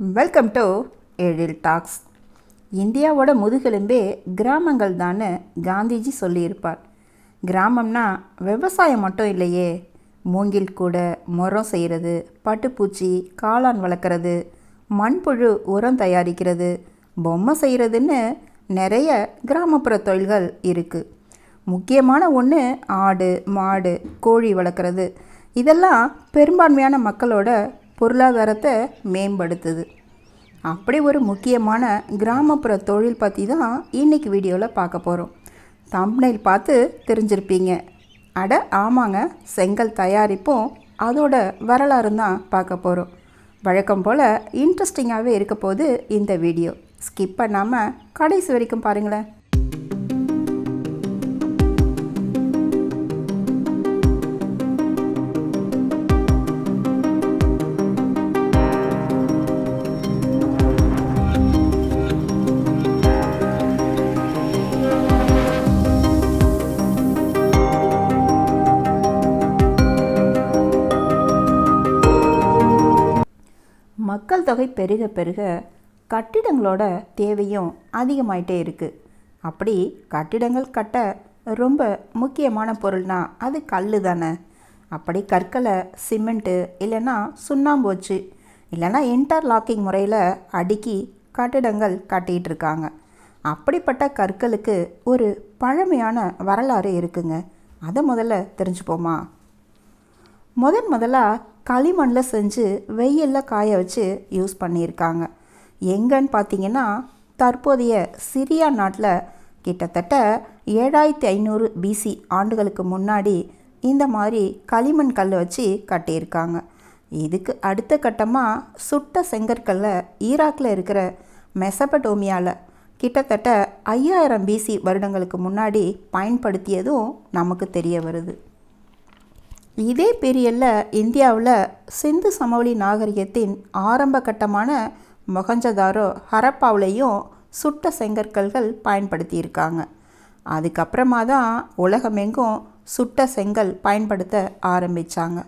Welcome to Ezhil tax இந்தியாவோட முதுகெலும்பே கிராமங்கள் தான்னு காந்திஜி சொல்லியிருப்பார். கிராமம்னா விவசாயம் மட்டும் இல்லையே மூங்கில் கூட முரம் செய்கிறது பட்டுப்பூச்சி காளான் வளர்க்குறது மண்புழு உரம் தயாரிக்கிறது பொம்மை செய்கிறதுன்னு நிறைய கிராமப்புற தொழில்கள் இருக்குது முக்கியமான ஒன்று ஆடு மாடு கோழி வளர்க்குறது. இதெல்லாம் பெரும்பான்மையான மக்களோட பொருளாதாரத்தை மேம்படுத்துது. அப்படி ஒரு முக்கியமான கிராமப்புற தொழில் பற்றி தான் இன்றைக்கி வீடியோவில் பார்க்க போகிறோம் தம்ப்னைல் பார்த்து தெரிஞ்சிருப்பீங்க. அட ஆமாங்க செங்கல் தயாரிப்பும் அதோட வரலாறு தான் பார்க்க போகிறோம் வழக்கம் போல் இன்ட்ரெஸ்டிங்காகவே இருக்க போது இந்த வீடியோ. ஸ்கிப் பண்ணாமல் கடைசி வரைக்கும் பாருங்களேன். மக்கள் தொகை பெருக பெருக கட்டிடங்களோட தேவையும் அதிகமாயிட்டே இருக்குது அப்படி கட்டிடங்கள் கட்ட ரொம்ப முக்கியமான பொருள்னா அது கல் தானே. அப்படி கற்களை சிமெண்ட்டு இல்லைன்னா சுண்ணாம்பு வச்சு இல்லைன்னா இன்டர்லாக்கிங் முறையில் அடுக்கி கட்டிடங்கள் கட்டிகிட்டு இருக்காங்க அப்படிப்பட்ட கற்களுக்கு ஒரு பழமையான வரலாறு இருக்குங்க. அதை முதல்ல தெரிஞ்சுப்போமா? முதன் முதலாக களிமண்ணில் செஞ்சு வெயிலில் காய வச்சு யூஸ் பண்ணியிருக்காங்க. எங்கன்னு பார்த்தீங்கன்னா தற்போதைய சிரியா நாட்டில் கிட்டத்தட்ட ஏழாயிரத்தி ஐநூறு பிசி ஆண்டுகளுக்கு முன்னாடி இந்த மாதிரி களிமண் கல் வச்சு கட்டியிருக்காங்க. இதுக்கு அடுத்த கட்டமாக சுட்ட செங்கற்கல்லை ஈராக்கில் இருக்கிற மெசபடோமியாவில் கிட்டத்தட்ட ஐயாயிரம் பிசி வருடங்களுக்கு முன்னாடி பயன்படுத்தியதும் நமக்கு தெரிய வருது. இதே பீரியடில் இந்தியாவில் சிந்து சமவெளி நாகரிகத்தின் ஆரம்ப கட்டமான மொகஞ்சதாரோ ஹரப்பாவிலையும் சுட்ட செங்கற்கல்கள் பயன்படுத்தியிருக்காங்க. அதுக்கப்புறமா தான் உலகமெங்கும் சுட்ட செங்கல் பயன்படுத்த ஆரம்பித்தாங்க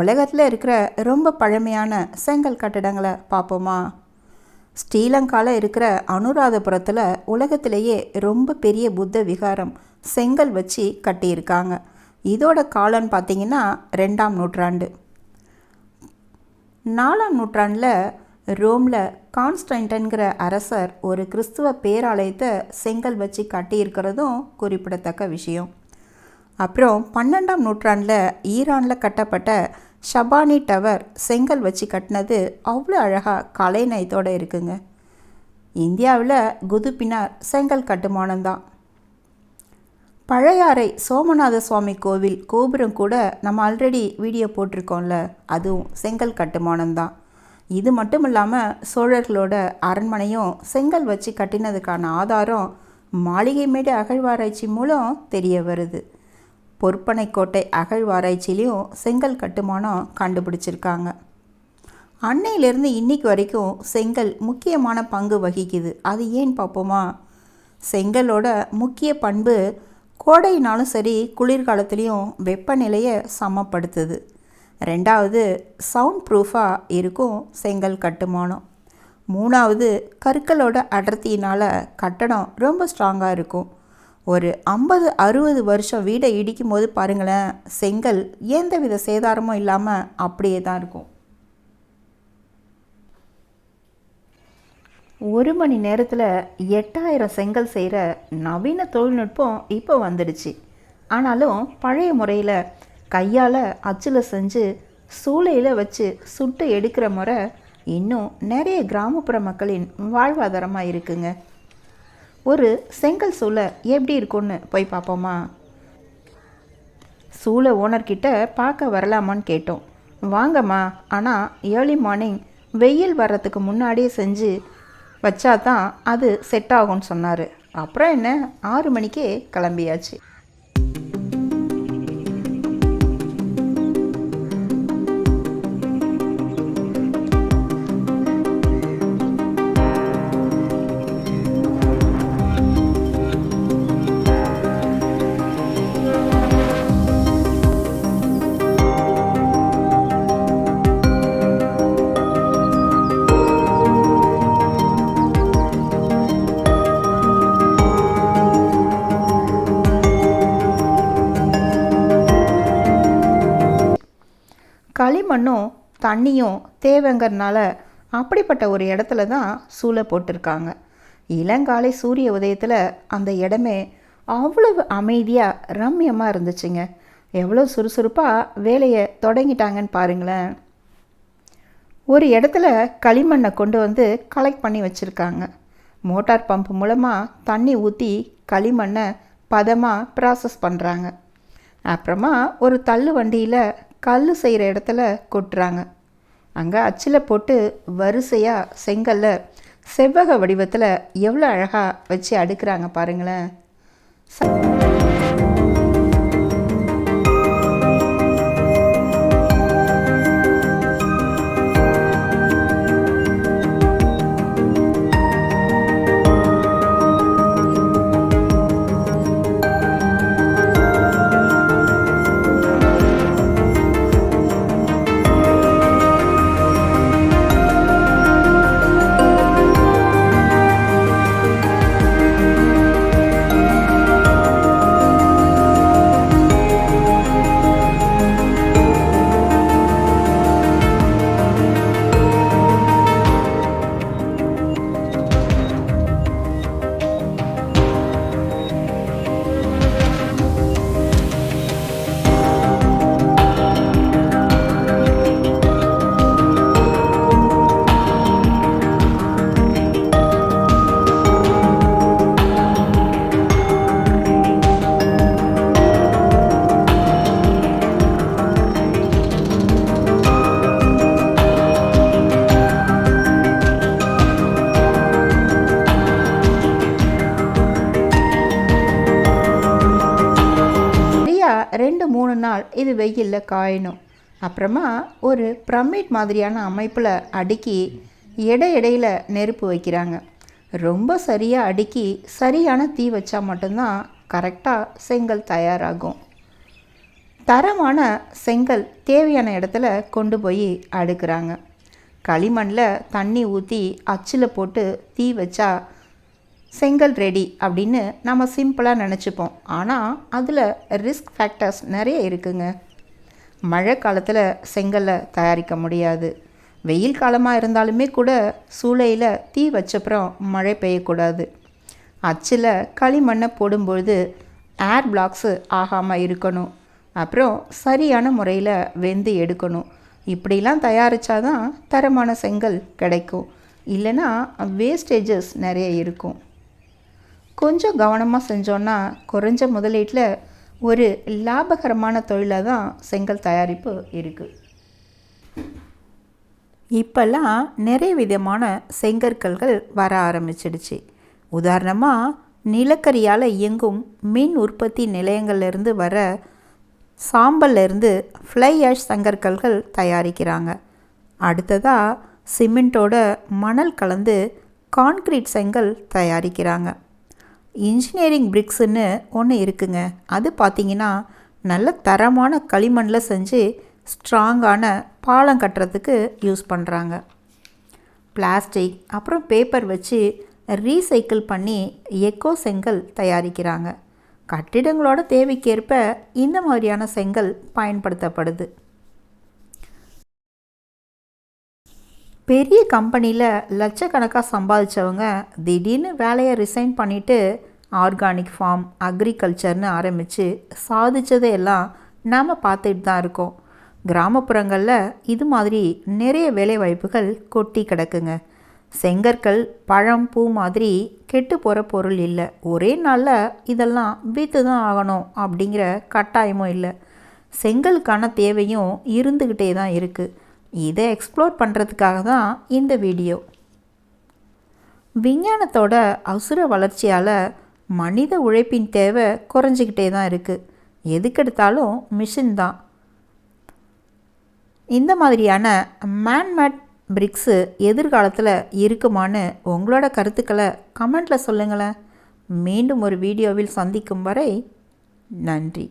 உலகத்தில் இருக்கிற ரொம்ப பழமையான செங்கல் கட்டிடங்களை பார்ப்போமா? ஸ்ரீலங்காவில் இருக்கிற அனுராதபுரத்தில் உலகத்திலேயே ரொம்ப பெரிய புத்த விகாரம் செங்கல் வச்சு கட்டியிருக்காங்க. இதோட காலம்னு பார்த்தீங்கன்னா ரெண்டாம் நூற்றாண்டு. நாலாம் நூற்றாண்டில் ரோமில் கான்ஸ்டன்டன்கிற அரசர் ஒரு கிறிஸ்துவ பேராலயத்தை செங்கல் வச்சு கட்டியிருக்கிறதும் குறிப்பிடத்தக்க விஷயம். அப்புறம் பன்னெண்டாம் நூற்றாண்டில் ஈரானில் கட்டப்பட்ட ஷபானி டவர் செங்கல் வச்சு கட்டினது அவ்வளோ அழகாக கலைநயத்தோடு இருக்குங்க. இந்தியாவில் குதுப்பினார் செங்கல் கட்டுமானம்தான் பழையாறை சோமநாத சுவாமி கோவில் கோபுரம் கூட நம்ம ஆல்ரெடி வீடியோ போட்டிருக்கோம்ல. அதுவும் செங்கல் கட்டுமானம்தான் இது மட்டும் இல்லாமல் சோழர்களோட அரண்மனையும் செங்கல் வச்சு கட்டினதுக்கான ஆதாரம் மாளிகை மேடு அகழ்வாராய்ச்சி மூலம் தெரிய வருது. பொற்பனைக்கோட்டை அகழ்வாராய்ச்சியிலையும் செங்கல் கட்டுமானம் கண்டுபிடிச்சிருக்காங்க. அன்னையிலேருந்து இன்னைக்கு வரைக்கும் செங்கல் முக்கியமான பங்கு வகிக்குது. அது ஏன் பார்ப்போமா? செங்கலோட முக்கிய பண்பு கோடைனாலும் சரி குளிர்காலத்துலேயும் வெப்பநிலையை சமப்படுத்துது. ரெண்டாவது சவுண்ட் ப்ரூஃபாக இருக்கும் செங்கல் கட்டுமானம். மூணாவது கற்களோட அடர்த்தியினால் கட்டடம் ரொம்ப ஸ்ட்ராங்காக இருக்கும். ஒரு ஐம்பது அறுபது வருஷம் வீடை இடிக்கும் போது பாருங்களேன் செங்கல் எந்தவித சேதாரமும் இல்லாமல் அப்படியே தான் இருக்கும். ஒரு மணி நேரத்தில் எட்டாயிரம் செங்கல் செய்கிற நவீன தொழில்நுட்பம் இப்போ வந்துடுச்சு. ஆனாலும் பழைய முறையில் கையால் அச்சில் செஞ்சு சூளையில் வச்சு சுட்டு எடுக்கிற முறை இன்னும் நிறைய கிராமப்புற மக்களின் வாழ்வாதாரமாக இருக்குங்க. ஒரு செங்கல் சூளை எப்படி இருக்கும்னு போய் பார்ப்போமா? சூளை ஓனர்கிட்ட பார்க்க வரலாமான்னு கேட்டோம். வாங்கம்மா ஆனால் ஏர்லி மார்னிங் வெயில் வர்றதுக்கு முன்னாடியே செஞ்சு வச்சா தான் அது செட் ஆகும்னு சொன்னார். அப்புறம் என்ன? ஆறு மணிக்கே கிளம்பியாச்சு. மண்ணும் தண்ணியும் தேவைங்கிறதுனால அப்படிப்பட்ட ஒரு இடத்துல தான் சூளை போட்டிருக்காங்க. இளங்காலை சூரிய உதயத்தில் அந்த இடமே அவ்வளவு அமைதியாக ரம்யமாக இருந்துச்சுங்க. எவ்வளோ சுறுசுறுப்பாக வேலையை தொடங்கிட்டாங்கன்னு பாருங்களேன். ஒரு இடத்துல களிமண்ணை கொண்டு வந்து கலெக்ட் பண்ணி வச்சுருக்காங்க. மோட்டார் பம்ப் மூலமாக தண்ணி ஊற்றி களிமண்ணை பதமாக ப்ராசஸ் பண்ணுறாங்க அப்புறமா ஒரு தள்ளு வண்டியில் கல் செய்கிற இடத்துல கொட்டுறாங்க. அங்கே அச்சில் போட்டு வரிசையாக செங்கல்ல செவ்வக வடிவத்தில் எவ்வளோ அழகாக வச்சு அடுக்கிறாங்க பாருங்களேன். இது வெயிலில் காயணும். அப்புறமா ஒரு பிரமிட் மாதிரியான அமைப்பில் அடுக்கி எடை இடையில் நெருப்பு வைக்கிறாங்க. ரொம்ப சரியாக அடுக்கி சரியான தீ வச்சா மட்டும்தான் கரெக்டாக செங்கல் தயாராகும். தரமான செங்கல் தேவையான இடத்துல கொண்டு போய் அடுக்குறாங்க. களிமண்ணில் தண்ணி ஊற்றி அச்சில் போட்டு தீ வச்சா செங்கல் ரெடி அப்படின்னு நம்ம சிம்பிளாக நினச்சிப்போம். ஆனால் அதில் ரிஸ்க் ஃபேக்டர்ஸ் நிறைய இருக்குங்க. மழை காலத்தில் செங்கலை தயாரிக்க முடியாது. வெயில் காலமாக இருந்தாலுமே கூட சூளையில் தீ வச்சப்புறம் மழை பெய்யக்கூடாது. அச்சில் களிமண்ணை போடும்பொழுது ஏர் பிளாக்ஸு ஆகாமல் இருக்கணும். அப்புறம் சரியான முறையில் வெந்து எடுக்கணும். இப்படிலாம் தயாரித்தாதான் தரமான செங்கல் கிடைக்கும். இல்லைன்னா வேஸ்டேஜஸ் நிறைய இருக்கும். கொஞ்சம் கவனமாக செஞ்சோன்னா குறைஞ்ச முதலீட்டில் ஒரு லாபகரமான தொழிலாக தான் செங்கல் தயாரிப்பு இருக்குது இப்போல்லாம் நிறைய விதமான செங்கற்கல்கள் வர ஆரம்பிச்சிடுச்சு. உதாரணமாக நிலக்கரியால் இயங்கும் மின் உற்பத்தி நிலையங்கள்லேருந்து வர சாம்பல்லேருந்து ஃப்ளை ஆஷ் செங்கற்கல்கள் தயாரிக்கிறாங்க. அடுத்ததாக சிமெண்ட்டோட மணல் கலந்து கான்க்ரீட் செங்கல் தயாரிக்கிறாங்க. இன்ஜினியரிங் பிரிக்ஸுன்னு ஒன்று இருக்குங்க. அது பார்த்திங்கன்னா நல்ல தரமான களிமண்ணில் செஞ்சு ஸ்ட்ராங்கான பாலம் கட்டுறதுக்கு யூஸ் பண்ணுறாங்க பிளாஸ்டிக் அப்புறம் பேப்பர் வச்சு ரீசைக்கிள் பண்ணி எக்கோ செங்கல் தயாரிக்கிறாங்க. கட்டிடங்களோட தேவைக்கேற்ப இந்த மாதிரியான செங்கல் பயன்படுத்தப்படுது. பெரிய கம்பெனியில் லட்சக்கணக்காக சம்பாதிச்சவங்க திடீர்னு வேலையை ரிசைன் பண்ணிவிட்டு ஆர்கானிக் ஃபார்ம் அக்ரிகல்ச்சர்னு ஆரம்பித்து சாதித்ததையெல்லாம் நாம் பார்த்துட்டு தான் இருக்கோம். கிராமப்புறங்களில் இது மாதிரி நிறைய வேலைவாய்ப்புகள் கொட்டி கிடக்குங்க. செங்கற்கள் பழம் பூ மாதிரி கெட்டு போகிற பொருள் இல்லை. ஒரே நாளில் இதெல்லாம் விற்று தான் ஆகணும் அப்படிங்கிற கட்டாயமும் இல்லை. செங்கலுக்கான தேவையும் இருந்துக்கிட்டே தான் இருக்குது இதை எக்ஸ்ப்ளோர் பண்ணுறதுக்காக தான் இந்த வீடியோ விஞ்ஞானத்தோட அவசர வளர்ச்சியால் மனித உழைப்பின் தேவை குறைஞ்சிக்கிட்டே தான் இருக்குது எதுக்கெடுத்தாலும் மிஷின் தான். இந்த மாதிரியான மேன்மேட் பிரிக்ஸு எதிர்காலத்தில் இருக்குமான்னு உங்களோட கருத்துக்களை கமெண்ட்டில் சொல்லுங்களேன். மீண்டும் ஒரு வீடியோவில் சந்திக்கும் வரை நன்றி.